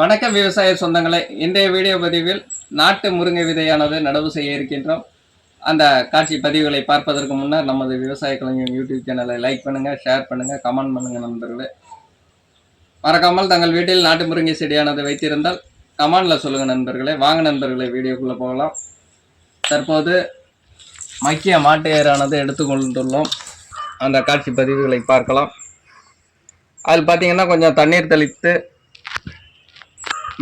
வணக்கம் விவசாய சொந்தங்களே. இன்றைய வீடியோ பதிவில் நாட்டு முருங்கை விதையானது நடவு செய்ய இருக்கின்றோம். அந்த காட்சி பதிவுகளை பார்ப்பதற்கு முன்னர் நமது விவசாய கலைஞர் யூடியூப் சேனலை லைக் பண்ணுங்கள் ஷேர் பண்ணுங்கள் கமெண்ட் பண்ணுங்கள் நண்பர்களே. மறக்காமல் தங்கள் வீட்டில் நாட்டு முருங்கை செடியானது வைத்திருந்தால் கமெண்டில் சொல்லுங்கள் நண்பர்களே. வாங்க நண்பர்களே வீடியோக்குள்ளே போகலாம். தற்போது மக்கிய மாட்டு ஏரானது எடுத்துக்கொண்டுள்ளோம். அந்த காட்சி பதிவுகளை பார்க்கலாம். அதில் பார்த்தீங்கன்னா கொஞ்சம் தண்ணீர் தெளித்து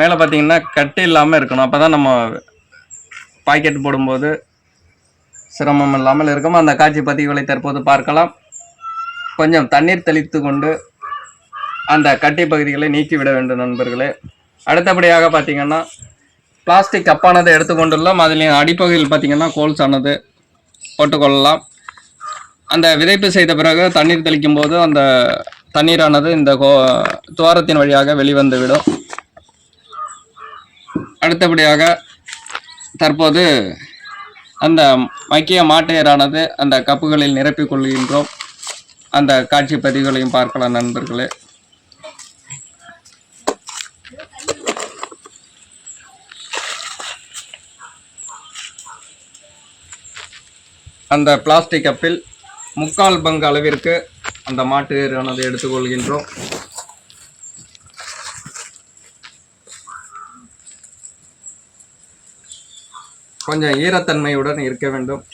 மேலே பார்த்தீங்கன்னா கட்டு இல்லாமல் இருக்கணும். அப்போ தான் நம்ம பாக்கெட் போடும்போது சிரமம் இல்லாமல் இருக்கும். அந்த காட்சி பதிவுகளை தற்போது பார்க்கலாம். கொஞ்சம் தண்ணீர் தெளித்து கொண்டு அந்த கட்டி பகுதிகளை நீக்கிவிட வேண்டும் நண்பர்களே. அடுத்தபடியாக பார்த்தீங்கன்னா பிளாஸ்டிக் கப்பானதை எடுத்துக்கொண்டுள்ளோம். அதில் அடிப்பகுதியில் பார்த்தீங்கன்னா கோல்ஸ் ஆனது போட்டுக்கொள்ளலாம். அந்த விதைப்பு செய்த பிறகு தண்ணீர் தெளிக்கும் போது அந்த தண்ணீரானது இந்த கோ துவாரத்தின் வழியாக வெளிவந்துவிடும். அடுத்தபடியாக தற்போது அந்த மக்கிய மாட்டையரானது அந்த கப்புகளில் நிரப்பிக் கொள்கின்றோம். அந்த காட்சி பதிவுகளையும் பார்க்கலாம் நண்பர்களே. அந்த பிளாஸ்டிக் கப்பில் முக்கால் பங்கு அளவிற்கு அந்த மாட்டு ஏரானது எடுத்துக்கொள்கின்றோம் கொஞ்சம் ஈரத்தன்மையுடன் இருக்க வேண்டும்.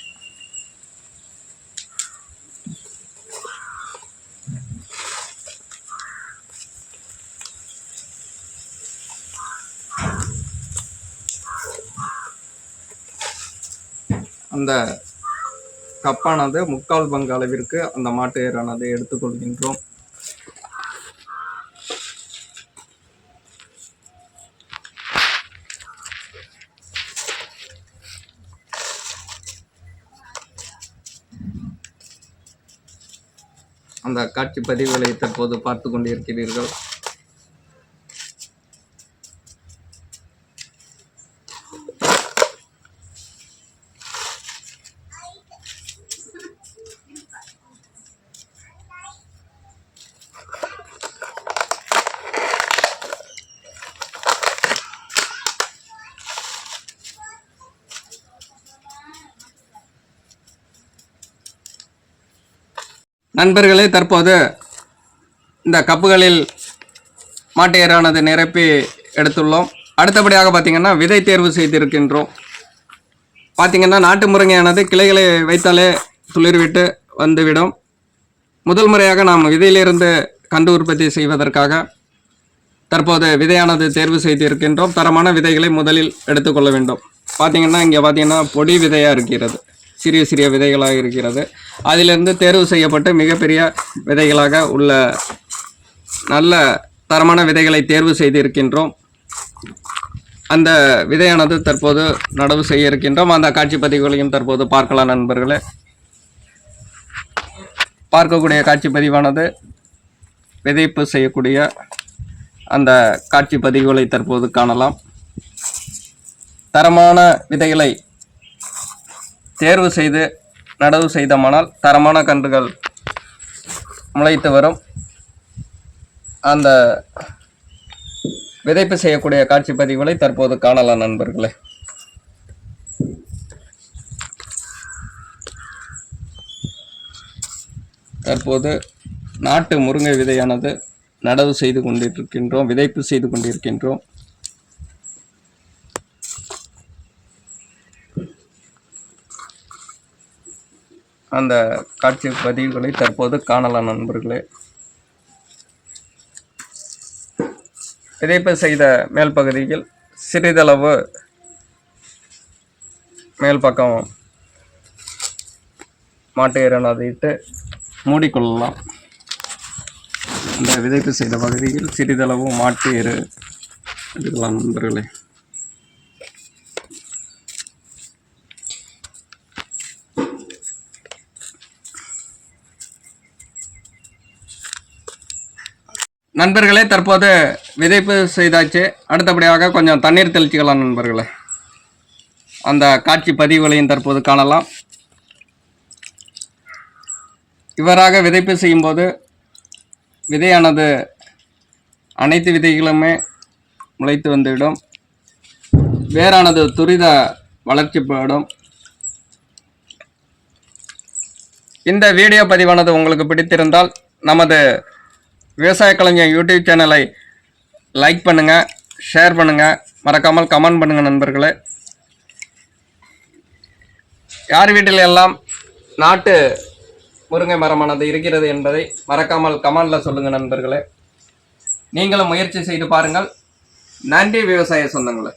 அந்த கப்பானது முக்கால் பங்கு அளவிற்கு அந்த மாட்டு ஏரானது எடுத்துக்கொள்கின்றோம். அந்த காட்சி பதிவுகளை தற்போது பார்த்து கொண்டிருக்கிறீர்கள் நண்பர்களே தற்போது இந்த கப்புகளில் மாட்டேரானது நிரப்பி எடுத்துள்ளோம். அடுத்தபடியாக பார்த்தீங்கன்னா விதை தேர்வு செய்திருக்கின்றோம். பார்த்திங்கன்னா நாட்டு முருங்கையானது கிளைகளை வைத்தாலே துளிர்விட்டு வந்துவிடும். முதல் முறையாக நாம் விதையிலிருந்து கண்டு உற்பத்தி செய்வதற்காக தற்போது விதையானது தேர்வு செய்திருக்கின்றோம். தரமான விதைகளை முதலில் எடுத்துக்கொள்ள வேண்டும். பார்த்தீங்கன்னா இங்கே பார்த்திங்கன்னா பொடி விதையாக இருக்கிறது. சிறிய சிறிய விதைகளாக இருக்கிறது. அதிலிருந்து தேர்வு செய்யப்பட்டு மிகப்பெரிய விதைகளாக உள்ள நல்ல தரமான விதைகளை தேர்வு செய்திருக்கின்றோம். அந்த விதையானது தற்போது நடவு செய்ய இருக்கின்றோம். அந்த காட்சி பதிவுகளையும் தற்போது பார்க்கலாம் நண்பர்களே. பார்க்கக்கூடிய காட்சி பதிவானது விதைப்பு செய்யக்கூடிய அந்த காட்சி பதிவுகளை தற்போது காணலாம். தரமான விதைகளை தேர்வு செய்து நடவு செய்தமானால் தரமான கன்றுகள் முளைத்து வரும். அந்த விதைப்பு செய்யக்கூடிய காட்சி பதிவுகளை தற்போது காணலாம் நண்பர்களே. தற்போது நாட்டு முருங்கை விதையானது நடவு செய்து கொண்டிருக்கின்றோம் விதைப்பு செய்து கொண்டிருக்கின்றோம். அந்த காட்சி பதிவுகளை தற்போது காணலாம் நண்பர்களே. விதைப்பு செய்த மேல் பகுதியில் சிறிதளவு மேல் பக்கம் மாட்டு எரணாதை இட்டு மூடிக்கொள்ளலாம். இந்த விதைப்பு செய்த பகுதியில் சிறிதளவு மாட்டு எரு எடுக்கலாம் நண்பர்களே. நண்பர்களே தற்போது விதைப்பு செய்தாச்சு. அடுத்தபடியாக கொஞ்சம் தண்ணீர் தெளிச்சுக்கலாம் நண்பர்களே. அந்த காட்சி பதிவுகளையும் தற்போது காணலாம். இவ்வாறாக விதைப்பு செய்யும்போது விதையானது அனைத்து விதைகளுமே முளைத்து வந்துவிடும். வேரானது துரித வளர்ச்சி இந்த வீடியோ பதிவானது உங்களுக்கு பிடித்திருந்தால் நமது விவசாய கலைஞர் யூடியூப் சேனலை லைக் பண்ணுங்கள் ஷேர் பண்ணுங்கள் மறக்காமல் கமெண்ட் பண்ணுங்கள் நண்பர்களே. யார் வீட்டில் எல்லாம் நாட்டு முருங்கை மரமானது இருக்கிறது என்பதை மறக்காமல் கமெண்டில் சொல்லுங்கள் நண்பர்களே. நீங்களும் முயற்சி செய்து பாருங்கள். நன்றி விவசாய சொந்தங்களே.